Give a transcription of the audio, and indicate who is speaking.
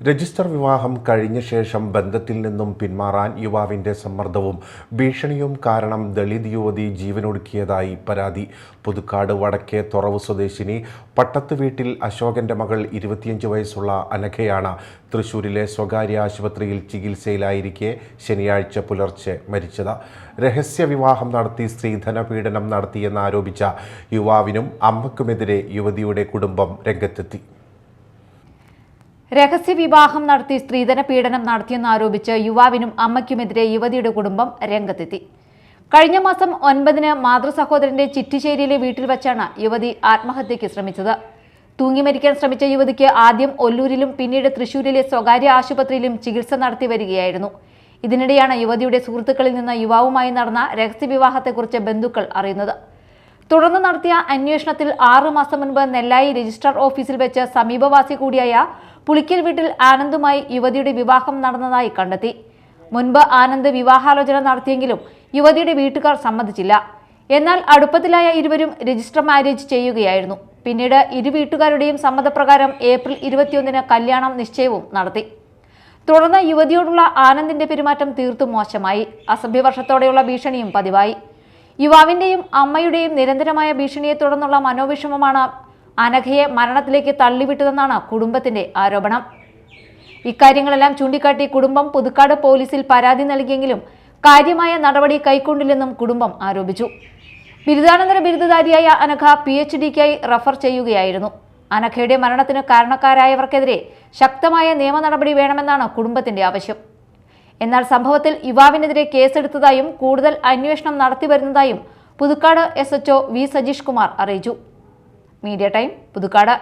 Speaker 1: Register വിവാഹം കഴിഞ്ഞ ശേഷം ബന്ധത്തിൽ നിന്നും പിന്മാറാൻ യുവാവിന്റെ സമ്മർദ്ദവും ഭീഷണിയും കാരണം ദളിത് യുവതി ജീവനൊടുക്കിയതായി പരാതി. പുതുക്കാട് വടക്കേ തുറവ് സ്വദേശിനി പട്ടത്ത് വീട്ടിൽ അശോകന്റെ മകൾ ഇരുപത്തിയഞ്ച് വയസ്സുള്ള അനഘയാണ് തൃശൂരിലെ സ്വകാര്യ ആശുപത്രിയിൽ ചികിത്സയിലായിരിക്കെ ശനിയാഴ്ച പുലർച്ചെ മരിച്ചത്. രഹസ്യ വിവാഹം നടത്തി സ്ത്രീധന പീഡനം നടത്തിയെന്നാരോപിച്ച യുവാവിനും അമ്മക്കുമെതിരെ യുവതിയുടെ കുടുംബം രംഗത്തെത്തി.
Speaker 2: രഹസ്യ വിവാഹം നടത്തി സ്ത്രീധന പീഡനം നടത്തിയെന്നാരോപിച്ച് യുവാവിനും അമ്മയ്ക്കുമെതിരെ യുവതിയുടെ കുടുംബം രംഗത്തെത്തി. കഴിഞ്ഞ മാസം ഒൻപതിന് മാതൃസഹോദരന്റെ ചിറ്റിശ്ശേരിയിലെ വീട്ടിൽ വച്ചാണ് യുവതി ആത്മഹത്യയ്ക്ക് ശ്രമിച്ചത്. തൂങ്ങി മരിക്കാൻ ശ്രമിച്ച യുവതിക്ക് ആദ്യം ഒല്ലൂരിലും പിന്നീട് തൃശൂരിലെ സ്വകാര്യ ആശുപത്രിയിലും ചികിത്സ നടത്തി വരികയായിരുന്നു. ഇതിനിടെയാണ് യുവതിയുടെ സുഹൃത്തുക്കളിൽ നിന്ന് യുവാവുമായി നടന്ന രഹസ്യ വിവാഹത്തെക്കുറിച്ച് ബന്ധുക്കൾ അറിയുന്നത്. തുടർന്ന് നടത്തിയ അന്വേഷണത്തിൽ ആറു മാസം മുൻപ് നെല്ലായി രജിസ്ട്രാർ ഓഫീസിൽ വെച്ച് സമീപവാസി കൂടിയായ പുളിക്കൽ വീട്ടിൽ ആനന്ദുമായി യുവതിയുടെ വിവാഹം നടന്നതായി കണ്ടെത്തി. മുൻപ് ആനന്ദ് വിവാഹാലോചന നടത്തിയെങ്കിലും യുവതിയുടെ വീട്ടുകാർ സമ്മതിച്ചില്ല. എന്നാൽ അടുപ്പത്തിലായ ഇരുവരും രജിസ്റ്റർ മാരേജ് ചെയ്യുകയായിരുന്നു. പിന്നീട് ഇരു വീട്ടുകാരുടെയും സമ്മതപ്രകാരം ഏപ്രിൽ ഇരുപത്തിയൊന്നിന് കല്യാണം നിശ്ചയവും നടത്തി. തുടർന്ന് യുവതിയോടുള്ള ആനന്ദിന്റെ പെരുമാറ്റം തീർത്തും മോശമായി. അസഭ്യവർഷത്തോടെയുള്ള ഭീഷണിയും പതിവായി. യുവാവിന്റെയും അമ്മയുടെയും നിരന്തരമായ ഭീഷണിയെ തുടർന്നുള്ള മനോവിഷമമാണ് അനഘയെ മരണത്തിലേക്ക് തള്ളിവിട്ടതെന്നാണ് കുടുംബത്തിന്റെ ആരോപണം. ഇക്കാര്യങ്ങളെല്ലാം ചൂണ്ടിക്കാട്ടി കുടുംബം പുതുക്കാട് പോലീസിൽ പരാതി നൽകിയെങ്കിലും കാര്യമായ നടപടി കൈക്കൊണ്ടില്ലെന്നും കുടുംബം ആരോപിച്ചു. ബിരുദാനന്തര ബിരുദധാരിയായ അനഘ പി എച്ച് ഡിക്കായി റഫർ ചെയ്യുകയായിരുന്നു. അനഘയുടെ മരണത്തിന് കാരണക്കാരായവർക്കെതിരെ ശക്തമായ നിയമ നടപടി വേണമെന്നാണ് കുടുംബത്തിന്റെ ആവശ്യം. എന്നാൽ സംഭവത്തിൽ യുവാവിനെതിരെ കേസെടുത്തതായും കൂടുതൽ അന്വേഷണം നടത്തിവരുന്നതായും Puthukkad S H O V Sajeesh Kumar അറിയിച്ചു. Media time Puthukkad